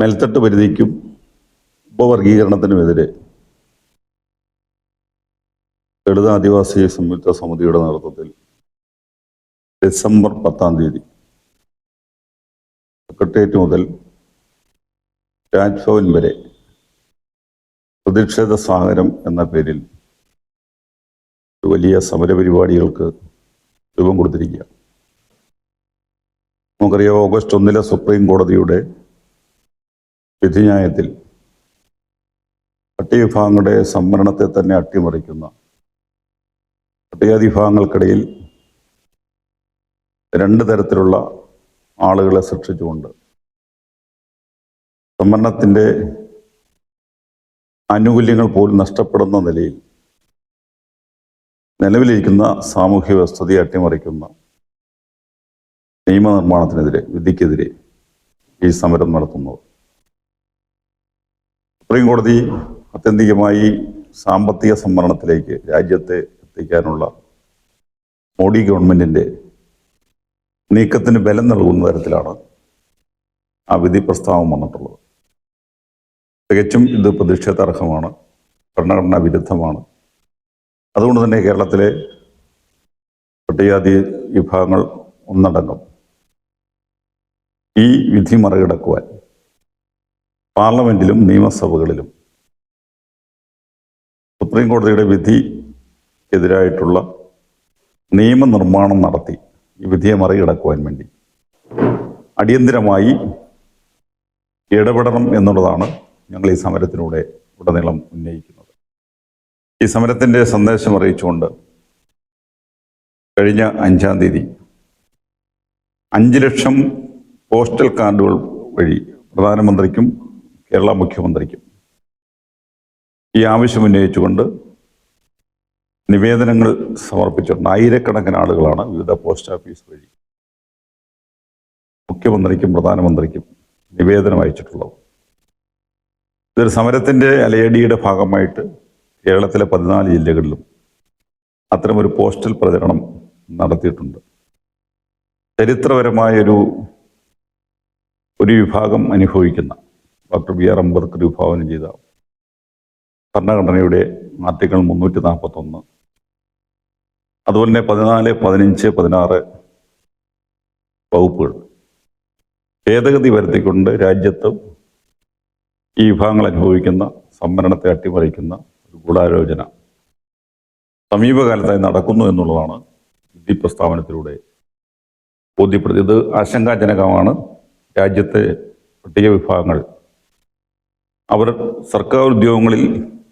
മേൽത്തട്ട് പരിധിക്കും ഉപവർഗീകരണത്തിനുമെതിരെ ദളിത് ആദിവാസി സംയുക്ത സമിതിയുടെ നേതൃത്വത്തിൽ ഡിസംബർ പത്താം തീയതി സെക്രട്ടേറിയറ്റ് മുതൽ രാജ്ഭവൻ വരെ പ്രതിഷേധ സാഗരം എന്ന പേരിൽ വലിയ സമരപരിപാടികൾക്ക് രൂപം കൊടുത്തിരിക്കുക നമുക്കറിയാം ഓഗസ്റ്റ് ഒന്നിലെ സുപ്രീം കോടതിയുടെ വിധിന്യായത്തിൽ പട്ടികവിഭാഗങ്ങളുടെ സംവരണത്തെ തന്നെ അട്ടിമറിക്കുന്ന പട്ടികാതി വിഭാഗങ്ങൾക്കിടയിൽ രണ്ട് തരത്തിലുള്ള ആളുകളെ സൃഷ്ടിച്ചുകൊണ്ട് സംവരണത്തിന്റെ ആനുകൂല്യങ്ങൾ പോലും നഷ്ടപ്പെടുന്ന നിലയിൽ നിലവിലിരിക്കുന്ന സാമൂഹ്യ വ്യവസ്ഥതയെ അട്ടിമറിക്കുന്ന നിയമനിർമ്മാണത്തിനെതിരെ വിധിക്കെതിരെ ഈ സമരം നടത്തുന്നത്. സുപ്രീം കോടതി ആത്യന്തികമായി സാമ്പത്തിക സംവരണത്തിലേക്ക് രാജ്യത്തെ എത്തിക്കാനുള്ള മോഡി ഗവൺമെന്റിന്റെ നീക്കത്തിന് ബലം നൽകുന്ന തരത്തിലാണ് ആ വിധി പ്രസ്താവം വന്നിട്ടുള്ളത്. തികച്ചും ഇത് പ്രതിഷേധാർഹമാണ് ഭരണഘടനാ വിരുദ്ധമാണ്. അതുകൊണ്ട് തന്നെ കേരളത്തിലെ പട്ടികജാതി വിഭാഗങ്ങൾ ഒന്നടങ്കം ഈ വിധി മറികടക്കുവാൻ പാർലമെന്റിലും നിയമസഭകളിലും സുപ്രീം കോടതിയുടെ വിധി എതിരായിട്ടുള്ള നിയമനിർമ്മാണം നടത്തി ഈ വിധിയെ മറികടക്കുവാൻ വേണ്ടി അടിയന്തിരമായി ഇടപെടണം എന്നുള്ളതാണ് ഞങ്ങൾ ഈ സമരത്തിലൂടെ ഉടനീളം ഉന്നയിക്കുന്നത്. ഈ സമരത്തിന്റെ സന്ദേശം അറിയിച്ചുകൊണ്ട് കഴിഞ്ഞ അഞ്ചാം തീയതി അഞ്ച് ലക്ഷം പോസ്റ്റൽ കാർഡുകൾ വഴി പ്രധാനമന്ത്രിക്കും കേരള മുഖ്യമന്ത്രിക്കും ഈ ആവശ്യം ഉന്നയിച്ചുകൊണ്ട് നിവേദനങ്ങൾ സമർപ്പിച്ചിട്ടുണ്ട്. ആയിരക്കണക്കിന് ആളുകളാണ് വിവിധ പോസ്റ്റ് ഓഫീസ് വഴി മുഖ്യമന്ത്രിക്കും പ്രധാനമന്ത്രിക്കും നിവേദനം അയച്ചിട്ടുള്ളത്. ഇതൊരു സമരത്തിന്റെ അലയടിയുടെ ഭാഗമായിട്ട് കേരളത്തിലെ പതിനാല് ജില്ലകളിലും അത്തരമൊരു പോസ്റ്റൽ പ്രചരണം നടത്തിയിട്ടുണ്ട്. ചരിത്രപരമായൊരു ഒരു വിഭാഗം അനുഭവിക്കുന്ന ഡോക്ടർ ബി ആർ അംബേദ്കർ വിഭാവനം ചെയ്ത ഭരണഘടനയുടെ ആർട്ടിക്കിൾ മുന്നൂറ്റി നാൽപ്പത്തൊന്ന് അതുപോലെ തന്നെ പതിനാല് പതിനഞ്ച് പതിനാറ് വകുപ്പുകൾ. ഭേദഗതി വരുത്തിക്കൊണ്ട് രാജ്യത്ത് ഈ വിഭാഗങ്ങൾ അനുഭവിക്കുന്ന സംവരണത്തെ അട്ടിമറിക്കുന്ന ഒരു ഗൂഢാലോചന സമീപകാലത്തായി നടക്കുന്നു എന്നുള്ളതാണ് വിധി പ്രസ്താവനത്തിലൂടെ ബോധ്യപ്പെടുത്തിയത് ആശങ്കാജനകമാണ്. രാജ്യത്തെ പട്ടിക വിഭാഗങ്ങൾ അവർ സർക്കാർ ഉദ്യോഗങ്ങളിൽ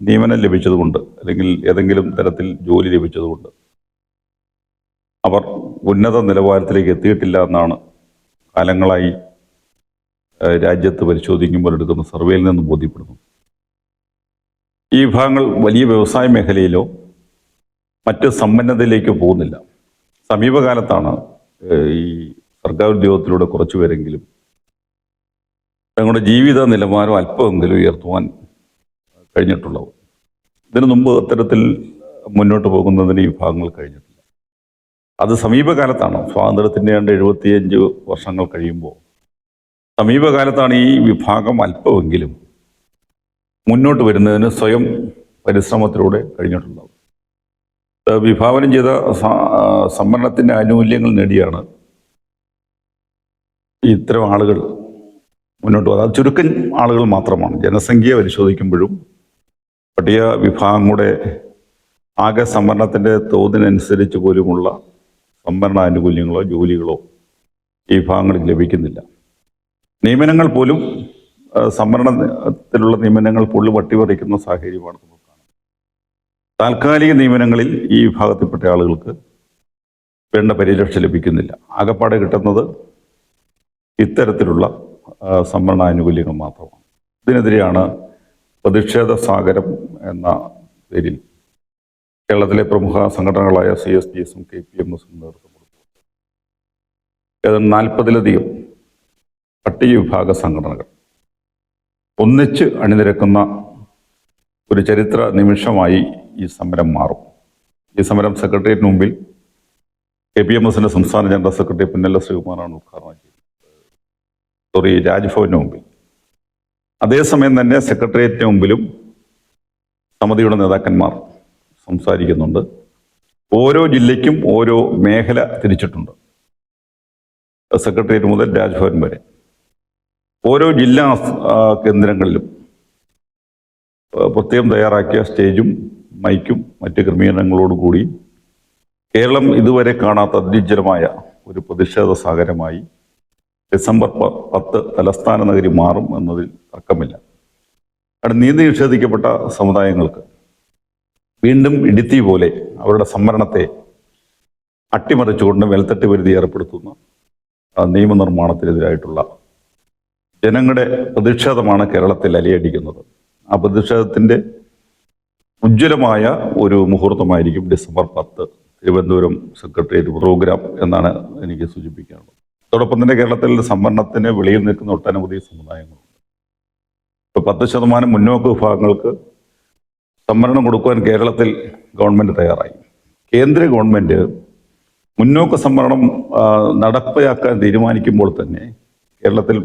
നിയമനം ലഭിച്ചതുകൊണ്ട് അല്ലെങ്കിൽ ഏതെങ്കിലും തരത്തിൽ ജോലി ലഭിച്ചതുകൊണ്ട് അവർ ഉന്നത നിലവാരത്തിലേക്ക് എത്തിയിട്ടില്ല എന്നാണ് കാലങ്ങളായി രാജ്യത്ത് പരിശോധിക്കുമ്പോൾ എടുക്കുന്ന സർവേയിൽ നിന്ന് ബോധ്യപ്പെടുന്നു. ഈ വിഭാഗങ്ങൾ വലിയ വ്യവസായ മേഖലയിലോ മറ്റ് സമ്പന്നതയിലേക്കോ പോകുന്നില്ല. സമീപകാലത്താണ് ഈ സർക്കാർ ഉദ്യോഗത്തിലൂടെ കുറച്ചുപേരെങ്കിലും തങ്ങളുടെ ജീവിത നിലവാരം അല്പമെങ്കിലും ഉയർത്തുവാൻ കഴിഞ്ഞിട്ടുള്ളത് ഇതിനു മുമ്പ് അത്തരത്തിൽ മുന്നോട്ട് പോകുന്നതിന് വിഭാഗങ്ങൾ കഴിഞ്ഞിട്ടില്ല. അത് സമീപകാലത്താണ്. സ്വാതന്ത്ര്യത്തിന്റെ രണ്ട് എഴുപത്തിയഞ്ച് വർഷങ്ങൾ കഴിയുമ്പോൾ സമീപകാലത്താണ് ഈ വിഭാഗം അല്പമെങ്കിലും മുന്നോട്ട് വരുന്നതിന് സ്വയം പരിശ്രമത്തിലൂടെ കഴിഞ്ഞിട്ടുള്ളത്. വിഭാവനം ചെയ്ത സംവരണത്തിന്റെ ആനുകൂല്യങ്ങൾ നേടിയാണ് ഇത്തരം ആളുകൾ മുന്നോട്ട് പോകുന്നത് അത് ചുരുക്കം ആളുകൾ മാത്രമാണ്. ജനസംഖ്യ പരിശോധിക്കുമ്പോഴും പട്ടിക വിഭാഗങ്ങളുടെ ആകെ സംവരണത്തിന്റെ തോതിനനുസരിച്ച് പോലുമുള്ള സംവരണ ആനുകൂല്യങ്ങളോ ജോലികളോ ഈ വിഭാഗങ്ങളിൽ ലഭിക്കുന്നില്ല. നിയമനങ്ങൾ പോലും സംവരണത്തിലുള്ള നിയമനങ്ങൾ പുള്ളി വട്ടിപറിക്കുന്ന സാഹചര്യമാണ് നമ്മൾ കാണുന്നത്. താൽക്കാലിക നിയമനങ്ങളിൽ ഈ വിഭാഗത്തിൽപ്പെട്ട ആളുകൾക്ക് വേണ്ട പരിരക്ഷ ലഭിക്കുന്നില്ല. ആകപ്പാടെ കിട്ടുന്നത് ഇത്തരത്തിലുള്ള സംവരണ ആനുകൂല്യങ്ങൾ മാത്രമാണ് ഇതിനെതിരെയാണ് പ്രതിഷേധ സാഗരം എന്ന പേരിൽ കേരളത്തിലെ പ്രമുഖ സംഘടനകളായ സി എസ് ഡി എസും കെ പി എം എസും നേതൃത്വം കൊടുത്തു ഏതാണ്ട് നാൽപ്പതിലധികം പട്ടിക വിഭാഗ സംഘടനകൾ ഒന്നിച്ച് അണിനിരക്കുന്ന ഒരു ചരിത്ര നിമിഷമായി ഈ സമരം മാറും. ഈ സമരം സെക്രട്ടേറിയറ്റിന് മുമ്പിൽ കെ പി എം എസിന്റെ സംസ്ഥാന ജനറൽ സെക്രട്ടറി പുന്നല്ല ശ്രീകുമാറാണ് ഉദ്ഘാടനം ചെയ്തത് സോറി രാജ്ഭവന് മുമ്പിൽ. അതേസമയം തന്നെ സെക്രട്ടേറിയറ്റിന് മുമ്പിലും സമിതിയുടെ നേതാക്കന്മാർ സംസാരിക്കുന്നുണ്ട്. ഓരോ ജില്ലയ്ക്കും ഓരോ മേഖല തിരിച്ചിട്ടുണ്ട്. സെക്രട്ടേറിയറ്റ് മുതൽ രാജ്ഭവൻ വരെ. ഓരോ ജില്ലാ കേന്ദ്രങ്ങളിലും പ്രത്യേകം തയ്യാറാക്കിയ സ്റ്റേജും മൈക്കും മറ്റ് ക്രമീകരണങ്ങളോടുകൂടി കേരളം ഇതുവരെ കാണാത്ത അതിജലമായ ഒരു പ്രതിഷേധ സാഗരമായി ഡിസംബർ പത്ത് തലസ്ഥാന നഗരി മാറും എന്നതിൽ തർക്കമില്ല. അവിടെ നീതി നിഷേധിക്കപ്പെട്ട സമുദായങ്ങൾക്ക് വീണ്ടും ഇടുത്തി പോലെ അവരുടെ സംവരണത്തെ അട്ടിമറിച്ചുകൊണ്ട് മേൽത്തട്ട് പരിധി ഏർപ്പെടുത്തുന്ന നിയമനിർമ്മാണത്തിനെതിരായിട്ടുള്ള ജനങ്ങളുടെ പ്രതിഷേധമാണ് കേരളത്തിൽ അലയടിക്കുന്നത്. ആ പ്രതിഷേധത്തിന്റെ ഉജ്ജ്വലമായ ഒരു മുഹൂർത്തമായിരിക്കും ഡിസംബർ പത്ത് തിരുവനന്തപുരം സെക്രട്ടേറിയറ്റ് പ്രോഗ്രാം എന്നാണ് എനിക്ക് സൂചിപ്പിക്കാനുള്ളത്. അതോടൊപ്പം തന്നെ കേരളത്തിൽ സംവരണത്തിന് വെളിയിൽ നിൽക്കുന്ന ഒട്ടനവധി സമുദായങ്ങളുണ്ട്. ഇപ്പൊ പത്ത് ശതമാനം മുന്നോക്ക വിഭാഗങ്ങൾക്ക് സംവരണം കൊടുക്കുവാൻ കേരളത്തിൽ ഗവൺമെന്റ് തയ്യാറായി. കേന്ദ്ര ഗവൺമെന്റ് മുന്നോക്ക സംവരണം നടപ്പിലാക്കാൻ തീരുമാനിക്കുമ്പോൾ തന്നെ കേരളത്തിൽ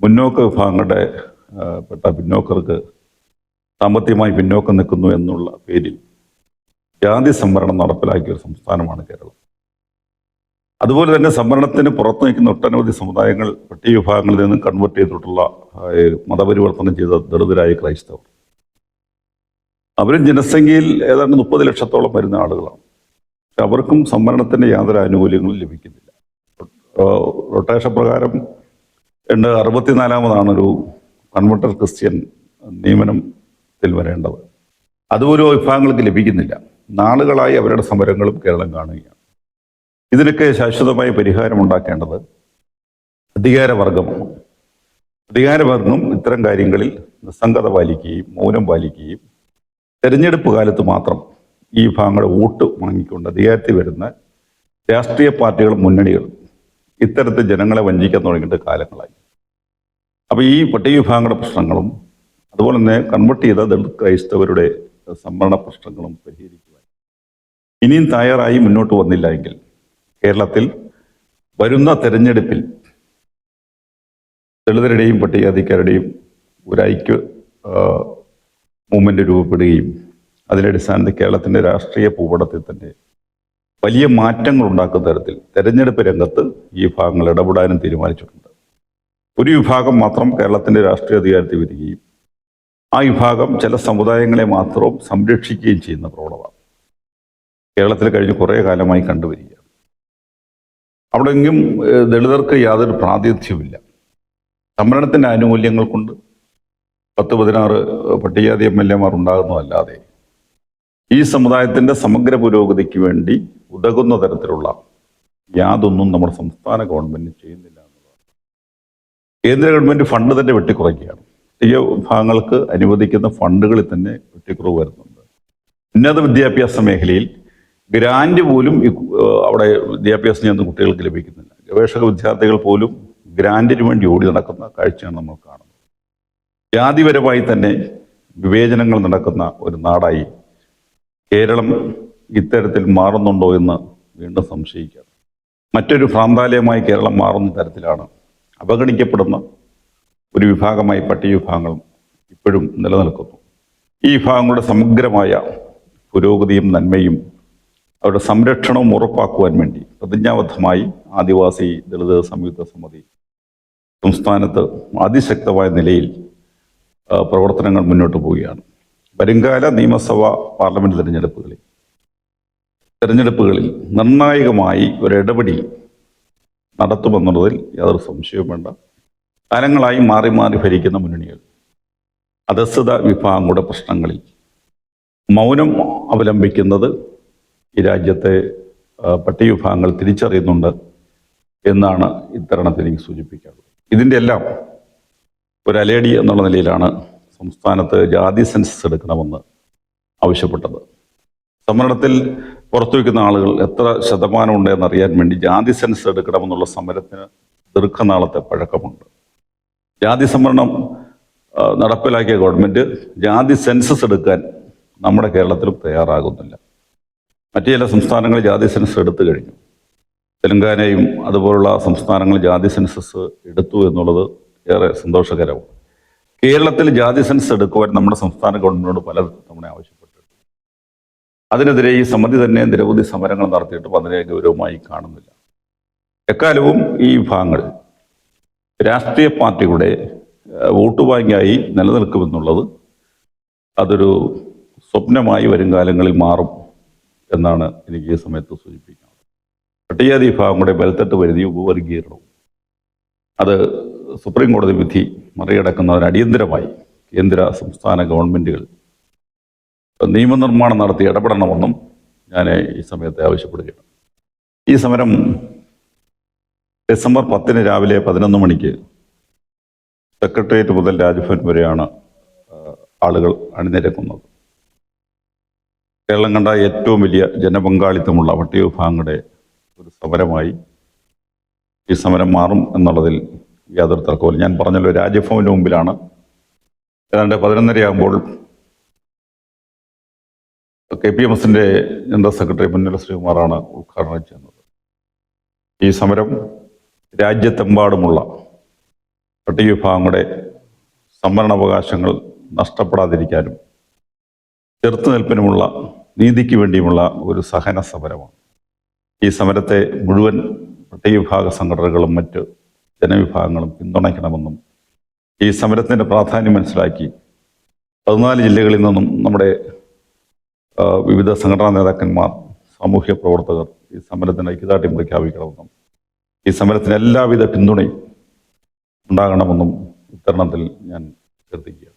മുന്നോക്ക വിഭാഗങ്ങളുടെ പെട്ട പിന്നോക്കർക്ക് സാമ്പത്തികമായി പിന്നോക്കം നിൽക്കുന്നു എന്നുള്ള പേരിൽ ജാതി സംവരണം നടപ്പിലാക്കിയ ഒരു സംസ്ഥാനമാണ് കേരളം. അതുപോലെ തന്നെ സംവരണത്തിന് പുറത്തു നിൽക്കുന്ന ഒട്ടനവധി സമുദായങ്ങൾ പട്ടിക വിഭാഗങ്ങളിൽ നിന്ന് കൺവേർട്ട് ചെയ്തിട്ടുള്ള മതപരിവർത്തനം ചെയ്ത ദളിതരായ ക്രൈസ്തവർ. അവരും ജനസംഖ്യയിൽ ഏതാണ്ട് മുപ്പത് ലക്ഷത്തോളം വരുന്ന ആളുകളാണ്. പക്ഷെ അവർക്കും സംവരണത്തിന്റെ യാതൊരു ആനുകൂല്യങ്ങളും ലഭിക്കുന്നില്ല. റൊട്ടേഷൻ പ്രകാരം രണ്ട് അറുപത്തിനാലാമതാണ് ഒരു കൺവെർട്ടർ ക്രിസ്ത്യൻ നിയമനത്തിൽ വരേണ്ടത്. അതുപോലും വിഭാഗങ്ങൾക്ക് ലഭിക്കുന്നില്ല. നാളുകളായി അവരുടെ സമരങ്ങളും കേരളം കാണുകയാണ്. ഇതിനൊക്കെ ശാശ്വതമായ പരിഹാരം ഉണ്ടാക്കേണ്ടത് അധികാരവർഗമാണ് അധികാരവർഗം ഇത്തരം കാര്യങ്ങളിൽ നിസ്സംഗത പാലിക്കുകയും മൗനം പാലിക്കുകയും തെരഞ്ഞെടുപ്പ് കാലത്ത് മാത്രം ഈ വിഭാഗങ്ങളുടെ വോട്ട് വാങ്ങിക്കൊണ്ട് അധികാരത്തിൽ വരുന്ന രാഷ്ട്രീയ പാർട്ടികളും മുന്നണികളും ഇത്തരത്തിൽ ജനങ്ങളെ വഞ്ചിക്കാൻ തുടങ്ങിയിട്ട് കാലങ്ങളായി. അപ്പോൾ ഈ പട്ടിക വിഭാഗങ്ങളുടെ പ്രശ്നങ്ങളും അതുപോലെ തന്നെ കൺവെർട്ട് ചെയ്ത ദളിത് ക്രൈസ്തവരുടെ സംവരണ പ്രശ്നങ്ങളും പരിഹരിക്കുവാൻ ഇനിയും തയ്യാറായി മുന്നോട്ട് വന്നില്ല എങ്കിൽ കേരളത്തിൽ വരുന്ന തെരഞ്ഞെടുപ്പിൽ ദളിതരുടെയും പട്ടികജാതിക്കാരുടെയും ഒരു ഐക്യ മൂവ്മെന്റ് രൂപപ്പെടുകയും അതിന്റെ അടിസ്ഥാനത്തിൽ കേരളത്തിന്റെ രാഷ്ട്രീയ ഭൂപടത്തിൽ തന്നെ വലിയ മാറ്റങ്ങൾ ഉണ്ടാക്കുന്ന തരത്തിൽ തെരഞ്ഞെടുപ്പ് രംഗത്ത് ഈ വിഭാഗങ്ങൾ ഇടപെടാനും തീരുമാനിച്ചിട്ടുണ്ട്. ഒരു വിഭാഗം മാത്രം കേരളത്തിന്റെ രാഷ്ട്രീയ അധികാരത്തിൽ വരികയും ആ വിഭാഗം ചില സമുദായങ്ങളെ മാത്രവും സംരക്ഷിക്കുകയും ചെയ്യുന്ന പ്രവണത കേരളത്തിൽ കഴിഞ്ഞ് കുറേ കാലമായി കണ്ടുവരികയാണ്. അവിടെയെങ്കിലും ദളിതർക്ക് യാതൊരു പ്രാതിനിധ്യവുമില്ല. സംവരണത്തിന്റെ ആനുകൂല്യങ്ങൾ കൊണ്ട് പത്ത് പതിനാറ് പട്ടികജാതി എം എൽ എമാർ ഉണ്ടാകുന്നതല്ലാതെ ഈ സമുദായത്തിന്റെ സമഗ്ര പുരോഗതിക്ക് വേണ്ടി ഉതകുന്ന തരത്തിലുള്ള യാതൊന്നും നമ്മുടെ സംസ്ഥാന ഗവൺമെന്റ് ചെയ്യുന്നില്ല എന്നുള്ളതാണ്. കേന്ദ്ര ഗവൺമെന്റ് ഫണ്ട് തന്നെ വെട്ടിക്കുറയ്ക്കുകയാണ്. ഈ വിഭാഗങ്ങൾക്ക് അനുവദിക്കുന്ന ഫണ്ടുകളിൽ തന്നെ വെട്ടിക്കുറവ് വരുന്നുണ്ട്. ഉന്നത വിദ്യാഭ്യാസ മേഖലയിൽ ഗ്രാന്റ് പോലും അവിടെ വിദ്യാഭ്യാസം ചെയ്യുന്ന കുട്ടികൾക്ക് ലഭിക്കുന്നില്ല. ഗവേഷക വിദ്യാർത്ഥികൾ പോലും ഗ്രാൻഡിന് വേണ്ടി ഓടി നടക്കുന്ന കാഴ്ചയാണ് നമ്മൾ കാണുന്നത്. ജാതിപരമായി തന്നെ വിവേചനങ്ങൾ നടക്കുന്ന ഒരു നാടായി കേരളം ഇത്തരത്തിൽ മാറുന്നുണ്ടോ എന്ന് വീണ്ടും സംശയിക്കാം. മറ്റൊരു ഭ്രാന്താലയമായി കേരളം മാറുന്ന തരത്തിലാണ് അവഗണിക്കപ്പെടുന്ന ഒരു വിഭാഗമായി പട്ടിക വിഭാഗങ്ങൾ ഇപ്പോഴും നിലനിൽക്കുന്നു. ഈ വിഭാഗങ്ങളുടെ സമഗ്രമായ പുരോഗതിയും നന്മയും അവരുടെ സംരക്ഷണവും ഉറപ്പാക്കുവാൻ വേണ്ടി പ്രതിജ്ഞാബദ്ധമായി ആദിവാസി ദളിത് സംയുക്ത സമിതി സംസ്ഥാനത്ത് അതിശക്തമായ നിലയിൽ പ്രവർത്തനങ്ങൾ മുന്നോട്ട് പോവുകയാണ്. വരുംകാല നിയമസഭാ പാർലമെന്റ് തിരഞ്ഞെടുപ്പുകളിൽ തിരഞ്ഞെടുപ്പുകളിൽ നിർണായകമായി ഒരു ഇടപെടി നടത്തുമെന്നുള്ളതിൽ യാതൊരു സംശയവും വേണ്ട. കാലങ്ങളായി മാറി മാറി ഭരിക്കുന്ന മുന്നണികൾ അധസ്ഥിത വിഭാഗങ്ങളുടെ പ്രശ്നങ്ങളിൽ മൗനം അവലംബിക്കുന്നത് ഈ രാജ്യത്തെ പട്ടികവിഭാഗങ്ങൾ വിഭാഗങ്ങൾ തിരിച്ചറിയുന്നുണ്ട് എന്നാണ് ഇത്തരണത്തിൽ എനിക്ക് സൂചിപ്പിക്കാറുള്ളത് ഇതിന്റെ എല്ലാം ഒരു അലേടി എന്നുള്ള നിലയിലാണ് സംസ്ഥാനത്ത് ജാതി സെൻസസ് എടുക്കണമെന്ന് ആവശ്യപ്പെട്ടത്. സമരണത്തിൽ പുറത്തുവയ്ക്കുന്ന ആളുകൾ എത്ര ശതമാനം ഉണ്ട് എന്നറിയാൻ വേണ്ടി ജാതി സെൻസസ് എടുക്കണമെന്നുള്ള സമരത്തിന് ദീർഘനാളത്തെ പഴക്കമുണ്ട്. ജാതി സംവരണം നടപ്പിലാക്കിയ ഗവൺമെന്റ് ജാതി സെൻസസ് എടുക്കാൻ നമ്മുടെ കേരളത്തിലും തയ്യാറാകുന്നില്ല. മറ്റു ചില സംസ്ഥാനങ്ങൾ ജാതി സെൻസസ് എടുത്തു കഴിഞ്ഞു. തെലങ്കാനയും അതുപോലുള്ള സംസ്ഥാനങ്ങൾ ജാതി സെൻസസ് എടുത്തു എന്നുള്ളത് ഏറെ സന്തോഷകരമാണ് കേരളത്തിൽ ജാതി സെൻസസ് എടുക്കുവാൻ നമ്മുടെ സംസ്ഥാന ഗവൺമെന്റിനോട് പല തവണ ആവശ്യപ്പെട്ടിട്ടുണ്ട് അതിനെതിരെ ഈ സമിതി തന്നെ നിരവധി സമരങ്ങൾ നടത്തിയിട്ടും അതിനെ ഗൗരവമായി കാണുന്നില്ല. എക്കാലവും ഈ വിഭാഗങ്ങൾ രാഷ്ട്രീയ പാർട്ടിയുടെ വോട്ട് ബാങ്കായി നിലനിൽക്കുമെന്നുള്ളത് അതൊരു സ്വപ്നമായി വരും കാലങ്ങളിൽ മാറും. എന്നാണ് എനിക്ക് ഈ സമയത്ത് സൂചിപ്പിക്കുന്നത്. പട്ടികജാതി വിഭാഗങ്ങളുടെ ബലത്തെട്ട് പരിധി ഉപവർഗീകരണവും. അത് സുപ്രീം കോടതി വിധി മറികടക്കുന്നതിന് അടിയന്തരമായി കേന്ദ്ര സംസ്ഥാന ഗവൺമെന്റുകൾ നിയമനിർമ്മാണം നടത്തി ഇടപെടണമെന്നും ഞാൻ ഈ സമയത്ത് ആവശ്യപ്പെടുകയാണ്. ഈ സമരം ഡിസംബർ പത്തിന് രാവിലെ പതിനൊന്ന് മണിക്ക് സെക്രട്ടേറിയറ്റ് മുതൽ രാജ്ഭവൻ വരെയാണ് ആളുകൾ അണിനിരക്കുന്നത്. കേരളം കണ്ട ഏറ്റവും വലിയ ജനപങ്കാളിത്തമുള്ള പട്ടിക വിഭാഗങ്ങളുടെ ഒരു സമരമായി ഈ സമരം മാറും എന്നുള്ളതിൽ യാതൊരു തർക്കമില്ല ഞാൻ പറഞ്ഞല്ലോ രാജ്ഭവന് മുമ്പിലാണ്. ഏതാണ്ട് പതിനൊന്നരയാകുമ്പോൾ കെ പി എം എസിന്റെ ജനറൽ സെക്രട്ടറി മുന്നിൽ ശ്രീകുമാറാണ് ഉദ്ഘാടനം ചെയ്യുന്നത്. ഈ സമരം രാജ്യത്തെമ്പാടുമുള്ള പട്ടിക വിഭാഗങ്ങളുടെ സംവരണാവകാശങ്ങൾ നഷ്ടപ്പെടാതിരിക്കാനും ചെറുത്തുനിൽപ്പിനുമുള്ള നീതിക്ക് വേണ്ടിയുമുള്ള ഒരു സഹന സമരമാണ്. ഈ സമരത്തെ മുഴുവൻ പട്ടിക വിഭാഗ സംഘടനകളും മറ്റ് ജനവിഭാഗങ്ങളും പിന്തുണയ്ക്കണമെന്നും ഈ സമരത്തിന്റെ പ്രാധാന്യം മനസ്സിലാക്കി പതിനാല് ജില്ലകളിൽ നിന്നും നമ്മുടെ വിവിധ സംഘടനാ നേതാക്കന്മാർ സാമൂഹ്യ പ്രവർത്തകർ ഈ സമരത്തിന് ഐക്യദാർഢ്യം പ്രഖ്യാപിക്കണമെന്നും ഈ സമരത്തിന് എല്ലാവിധ പിന്തുണയും ഉണ്ടാകണമെന്നും ഇത്തരണത്തിൽ ഞാൻ ശ്രദ്ധിക്കുക